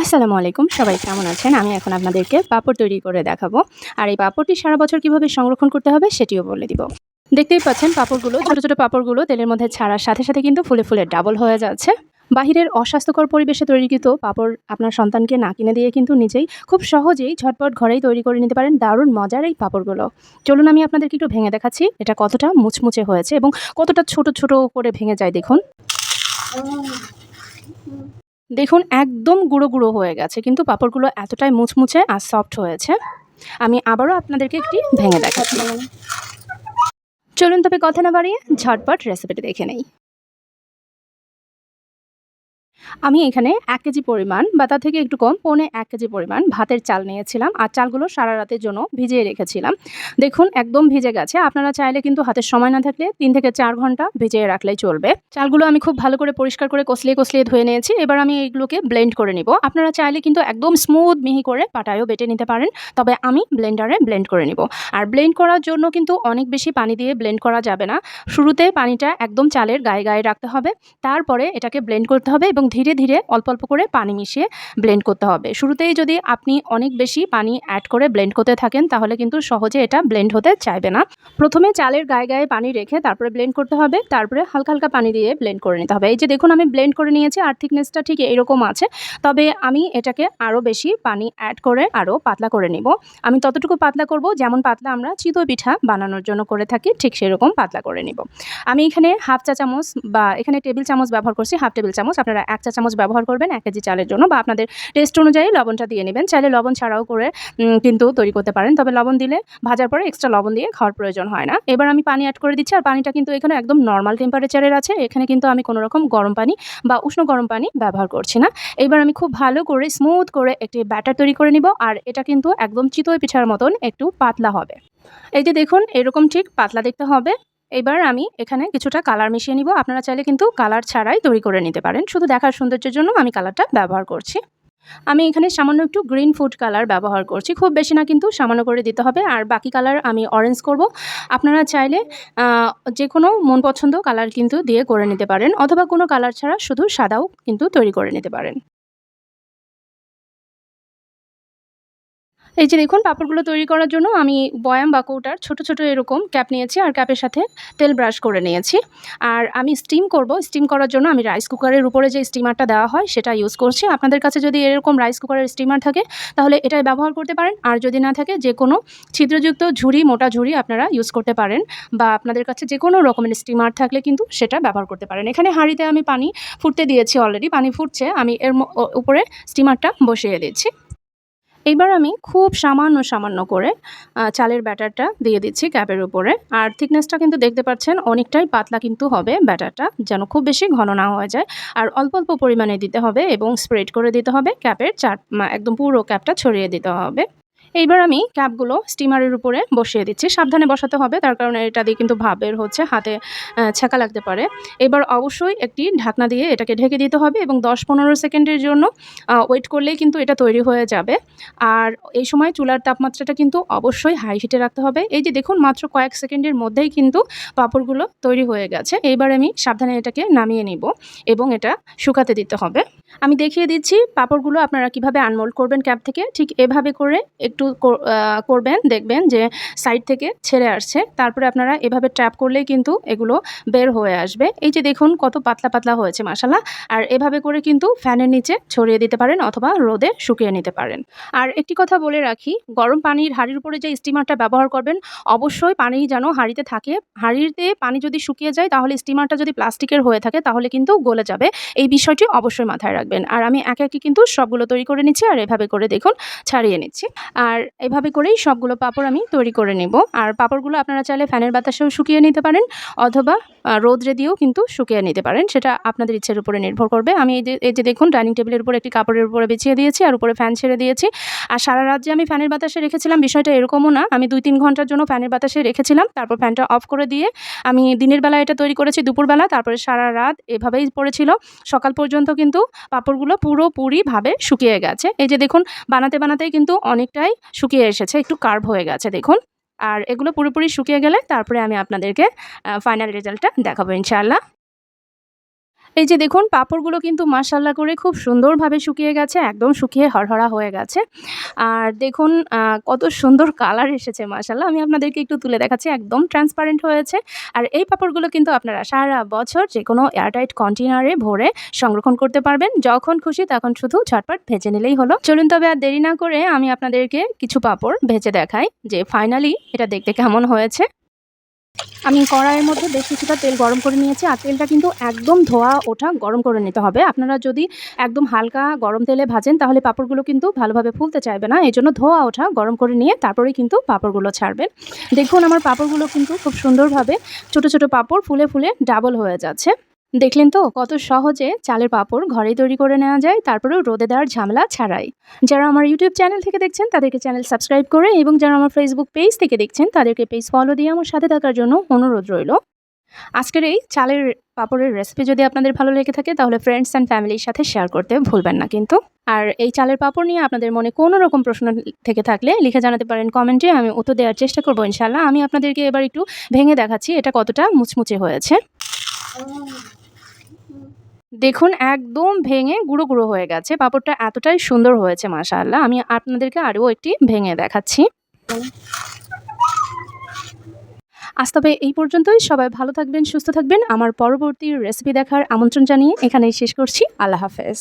আসসালামু আলাইকুম, সবাই কেমন আছেন? আমি এখন আপনাদেরকে পাপড় তৈরি করে দেখাবো। আর এই পাপড়টি সারা বছর কীভাবে সংরক্ষণ করতে হবে সেটিও বলে দিব। দেখতেই পাচ্ছেন পাঁপড়গুলো, ছোট ছোট পাপড়গুলো, তেলের মধ্যে ছাড়ার সাথে সাথে কিন্তু ফুলে ফুলে ডাবল হয়ে যাচ্ছে। বাহিরের অস্বাস্থ্যকর পরিবেশে তৈরিকৃত পাপড় আপনার সন্তানকে না কিনে দিয়ে কিন্তু নিজেই খুব সহজেই ঝটপট ঘরেই তৈরি করে নিতে পারেন দারুণ মজার এই পাপড়গুলো। চলুন আমি আপনাদেরকে একটু ভেঙে দেখাচ্ছি, এটা কতটা মুচমুচে হয়েছে এবং কতটা ছোট ছোট করে ভেঙে যায় দেখুন। দেখুন, একদম গুঁড়ো গুঁড়ো হয়ে গেছে, কিন্তু পাঁপড়গুলো এতটাই মুচমুচে আর সফট হয়েছে। আমি আবারও আপনাদেরকে একটি ভেঙে দেখাচ্ছি। চলুন তবে কথা না বাড়িয়ে ঝটপট রেসিপিটি দেখে নেই। আমি এখানে এক কেজি পরিমাণ বা তার থেকে একটু কম পৌনে এক কেজি পরিমাণ ভাতের চাল নিয়েছিলাম আর চালগুলো সারা রাতের জন্য ভিজিয়ে রেখেছিলাম। দেখুন, একদম ভিজে গেছে। আপনারা চাইলে কিন্তু হাতের সময় না থাকলে তিন থেকে চার ঘণ্টা ভিজিয়ে রাখলেই চলবে। চালগুলো আমি খুব ভালো করে পরিষ্কার করে কষলিয়ে কষলিয়ে ধুয়ে নিয়েছি। এবার আমি এইগুলোকে ব্লেন্ড করে নিব। আপনারা চাইলে কিন্তু একদম স্মুথ মিহি করে পাটায়ও বেটে নিতে পারেন। তবে আমি ব্লেন্ডারে ব্লেন্ড করে নিব। আর ব্লেন্ড করার জন্য কিন্তু অনেক বেশি পানি দিয়ে ব্লেন্ড করা যাবে না। শুরুতে পানিটা একদম চালের গায়ে গায়ে রাখতে হবে। তারপরে এটাকে ব্লেন্ড করতে হবে এবং ধীরে ধীরে অল্প অল্প করে পানি মিশিয়ে ব্লেন্ড করতে হবে। শুরুতেই যদি আপনি অনেক বেশি পানি অ্যাড করে ব্লেন্ড করতে থাকেন, তাহলে কিন্তু সহজে এটা ব্লেন্ড হতে চাইবে না। প্রথমে চালের গায়ে গায়ে পানি রেখে তারপরে ব্লেন্ড করতে হবে, তারপরে হালকা হালকা পানি দিয়ে ব্লেন্ড করে নিতে হবে। এই যে দেখুন, আমি ব্লেন্ড করে নিয়েছি, আর থিকনেসটা ঠিক এরকম আছে। তবে আমি এটাকে আরও বেশি পানি অ্যাড করে আরও পাতলা করে নিব। আমি ততটুকু পাতলা করব, যেমন পাতলা আমরা চিতই পিঠা বানানোর জন্য করে থাকি, ঠিক সেরকম পাতলা করে নিব। আমি এখানে হাফ চা চামচ বা এখানে টেবিল চামচ ব্যবহার করছি হাফ টেবিল চামচ। আপনারা এক চামচ ব্যবহার করবেন, এক কেজি চালের জন্য বা আপনাদের টেস্ট অনুযায়ী লবণটা দিয়ে নেবেন। চাইলে লবণ ছাড়াও করে কিন্তু তৈরি করতে পারেন। তবে লবণ দিলে ভাজার পরে এক্সট্রা লবণ দিয়ে খাওয়ার প্রয়োজন হয় না। এবার আমি পানি অ্যাড করে দিচ্ছি, আর পানিটা কিন্তু এখানে একদম নর্মাল টেম্পারেচারের আছে। এখানে কিন্তু আমি কোনো রকম গরম পানি বা উষ্ণ গরম পানি ব্যবহার করছি না। এবার আমি খুব ভালো করে স্মুথ করে একটি ব্যাটার তৈরি করে নিব, আর এটা কিন্তু একদম চিতই পিঠার মতন একটু পাতলা হবে। এই যে দেখুন, এরকম ঠিক পাতলা দেখতে হবে। এবার আমি এখানে কিছুটা কালার মিশিয়ে নিব। আপনারা চাইলে কিন্তু কালার ছাড়াই তৈরি করে নিতে পারেন। শুধু দেখার সৌন্দর্যের জন্য আমি কালারটা ব্যবহার করছি। আমি এখানে সামান্য একটু গ্রিন ফুড কালার ব্যবহার করছি। খুব বেশি না কিন্তু সামান্য করে দিতে হবে। আর বাকি কালার আমি অরেঞ্জ করব। আপনারা চাইলে যে কোনো মন পছন্দ কালার কিন্তু দিয়ে করে নিতে পারেন। অথবা কোনো কালার ছাড়া শুধু সাদাও কিন্তু তৈরি করে নিতে পারেন। এই যে দেখুন, পাঁপড়গুলো তৈরি করার জন্য আমি বয়াম বা কৌটার ছোট ছোট এরকম ক্যাপ নিয়েছি আর ক্যাপের সাথে তেল ব্রাশ করে নিয়েছি। আর আমি স্টিম করব। স্টিম করার জন্য আমি রাইস কুকারের উপরে যে স্টিমারটা দেওয়া হয়, সেটা ইউজ করছি। আপনাদের কাছে যদি এরকম রাইস কুকারের স্টিমার থাকে, তাহলে এটাই ব্যবহার করতে পারেন। আর যদি না থাকে, যে কোনো ছিদ্রযুক্ত ঝুড়ি, মোটা ঝুড়ি আপনারা ইউজ করতে পারেন বা আপনাদের কাছে যে কোনো রকমের স্টিমার থাকলে কিন্তু সেটা ব্যবহার করতে পারেন। এখানে হাঁড়িতে আমি পানি ফুটতে দিয়েছি অলরেডি, পানি ফুটছে। আমি এর উপরে স্টিমারটা বসিয়ে দিচ্ছি। এইবার আমি খুব সামান্য সামান্য করে চালের ব্যাটারটা দিয়ে দিচ্ছি ক্যাপের উপরে। আর থিকনেসটা কিন্তু দেখতে পাচ্ছেন, অনেকটাই পাতলা কিন্তু হবে ব্যাটারটা, যেন খুব বেশি ঘন না হয়ে যায়। আর অল্প অল্প পরিমাণে দিতে হবে এবং স্প্রেড করে দিতে হবে ক্যাপের চার একদম পুরো ক্যাপটা ছড়িয়ে দিতে হবে। এইবার আমি ক্যাপগুলো স্টিমারের উপরে বসিয়ে দিচ্ছি। সাবধানে বসাতে হবে, তার কারণে এটা দিয়ে কিন্তু ভাবের হচ্ছে, হাতে ছ্যাঁকা লাগতে পারে। এবার অবশ্যই একটি ঢাকনা দিয়ে এটাকে ঢেকে দিতে হবে এবং দশ পনেরো সেকেন্ডের জন্য ওয়েট করলেই কিন্তু এটা তৈরি হয়ে যাবে। আর এই সময় চুলার তাপমাত্রাটা কিন্তু অবশ্যই হাই হিটে রাখতে হবে। এই যে দেখুন, মাত্র কয়েক সেকেন্ডের মধ্যেই কিন্তু পাঁপড়গুলো তৈরি হয়ে গেছে। এইবার আমি সাবধানে এটাকে নামিয়ে নিব এবং এটা শুকাতে দিতে হবে। আমি দেখিয়ে দিচ্ছি পাঁপড়গুলো আপনারা কীভাবে আনমোল্ড করবেন ক্যাপ থেকে। ঠিক এভাবে করে আহ, করবেন দেখবেন যে সাইড থেকে ছেড়ে আসছে। তারপরে আপনারা এভাবে ট্র্যাপ করলেই কিন্তু এগুলো বের হয়ে আসবে। এই যে দেখুন কত পাতলা পাতলা হয়েছে মাসালা আর এভাবে করে কিন্তু ফ্যানের নিচে ছড়িয়ে দিতে পারেন অথবা রোদে শুকিয়ে নিতে পারেন। আর একটি কথা বলে রাখি গরম পানির হাঁড়ির উপরে যে স্টিমারটা ব্যবহার করবেন অবশ্যই পানি যেন হাঁড়িতে থাকে। হাঁড়িতে পানি যদি শুকিয়ে যায় তাহলে স্টিমারটা যদি প্লাস্টিকের হয়ে থাকে তাহলে কিন্তু গলে যাবে। এই বিষয়টি অবশ্যই মাথায় রাখবেন। আর আমি একে একে কিন্তু সবগুলো তৈরি করে নিচ্ছি আর এভাবে করে দেখুন ছাড়িয়ে নিচ্ছি। আর এভাবে করেই সবগুলো পাপড় আমি তৈরি করে নেব। আর পাপড়গুলো আপনারা চাইলে ফ্যানের বাতাসেও শুকিয়ে নিতে পারেন অথবা রোদ্রে দিয়েও কিন্তু শুকিয়ে নিতে পারেন, সেটা আপনাদের ইচ্ছের উপরে নির্ভর করবে। আমি এই যে দেখুন, ডাইনিং টেবিলের উপর একটি কাপড়ের উপরে বিছিয়ে দিয়েছি, আর উপরে ফ্যান ছেড়ে দিয়েছি। আর সারা রাত যে আমি ফ্যানের বাতাসে রেখেছিলাম, বিষয়টা এরকমও না। আমি দুই তিন ঘণ্টার জন্য ফ্যানের বাতাসে রেখেছিলাম, তারপর ফ্যানটা অফ করে দিয়ে আমি দিনের বেলা এটা তৈরি করেছি দুপুরবেলা, তারপরে সারা রাত এভাবেই পড়েছিল। সকাল পর্যন্ত কিন্তু পাঁপড়গুলো পুরোপুরিভাবে শুকিয়ে গেছে। এই যে দেখুন, বানাতে বানাতেই কিন্তু অনেকটাই শুকিয়ে এসেছে, একটু কার্ভ হয়ে গেছে, দেখুন। আর এগুলো পুরোপুরি শুকিয়ে গেলে তারপরে আমি আপনাদেরকে ফাইনাল রেজাল্টটা দেখাবো ইনশাআল্লাহ। এই যে দেখুন, পাঁপড়গুলো কিন্তু মাশাল্লাহ করে খুব সুন্দরভাবে শুকিয়ে গেছে, একদম শুকিয়ে হরহরা হয়ে গেছে। আর দেখুন কত সুন্দর কালার এসেছে মাশাল্লাহ আমি আপনাদেরকে একটু তুলে দেখাচ্ছি, একদম ট্রান্সপারেন্ট হয়েছে। আর এই পাঁপড়গুলো কিন্তু আপনারা সারা বছর যে কোনো এয়ারটাইট কন্টেনারে ভরে সংরক্ষণ করতে পারবেন। যখন খুশি তখন শুধু ঝটপট ভেজে নিলেই হলো। চলুন তবে আর দেরি না করে আমি আপনাদেরকে কিছু পাঁপড় ভেজে দেখাই, যে ফাইনালি এটা দেখতে কেমন হয়েছে। আমি কড়াইয়ের মধ্যে বেশ কিছুটা তেল গরম করে নিয়েছি আর তেলটা কিন্তু একদম ধোয়া ওঠা গরম করে নিতে হবে। আপনারা যদি একদম হালকা গরম তেলে ভাজেন তাহলে পাঁপড়গুলো কিন্তু ভালোভাবে ফুলতে চাইবে না। এই জন্য ধোয়া ওঠা গরম করে নিয়ে তারপরেই কিন্তু পাঁপড়গুলো ছাড়বেন। দেখুন আমার পাঁপড়গুলো কিন্তু খুব সুন্দরভাবে ছোট ছোট পাঁপড় ফুলে ফুলে ডাবল হয়ে যাচ্ছে। দেখলেন তো কত সহজে চালের পাঁপড় ঘরেই তৈরি করে নেওয়া যায়, তারপরেও রোদে দেওয়ার ঝামেলা ছাড়াই। যারা আমার ইউটিউব চ্যানেল থেকে দেখছেন, তাদেরকে চ্যানেল সাবস্ক্রাইব করে এবং যারা আমার ফেসবুক পেজ থেকে দেখছেন, তাদেরকে পেজ ফলো দিয়ে আমার সাথে থাকার জন্য অনুরোধ রইল। আজকের এই চালের পাঁপড়ের রেসিপি যদি আপনাদের ভালো লেগে থাকে, তাহলে ফ্রেন্ডস অ্যান্ড ফ্যামিলির সাথে শেয়ার করতে ভুলবেন না কিন্তু। আর এই চালের পাঁপড় নিয়ে আপনাদের মনে কোনো রকম প্রশ্ন থেকে থাকলে লিখে জানাতে পারেন কমেন্টে, আমি উত্তর দেওয়ার চেষ্টা করব ইনশাল্লাহ আমি আপনাদেরকে এবার একটু ভেঙে দেখাচ্ছি, এটা কতটা মুচমুচে হয়েছে। দেখুন, একদম ভেঙে গুঁড়ো গুঁড়ো হয়ে গেছে। পাঁপড়টা এতটাই সুন্দর হয়েছে, মাশাআল্লাহ। আমি আপনাদেরকে আরও একটি ভেঙে দেখাচ্ছি। আজ তবে এই পর্যন্তই। সবাই ভালো থাকবেন, সুস্থ থাকবেন। আমার পরবর্তী রেসিপি দেখার আমন্ত্রণ জানিয়ে এখানেই শেষ করছি। আল্লাহ হাফেজ।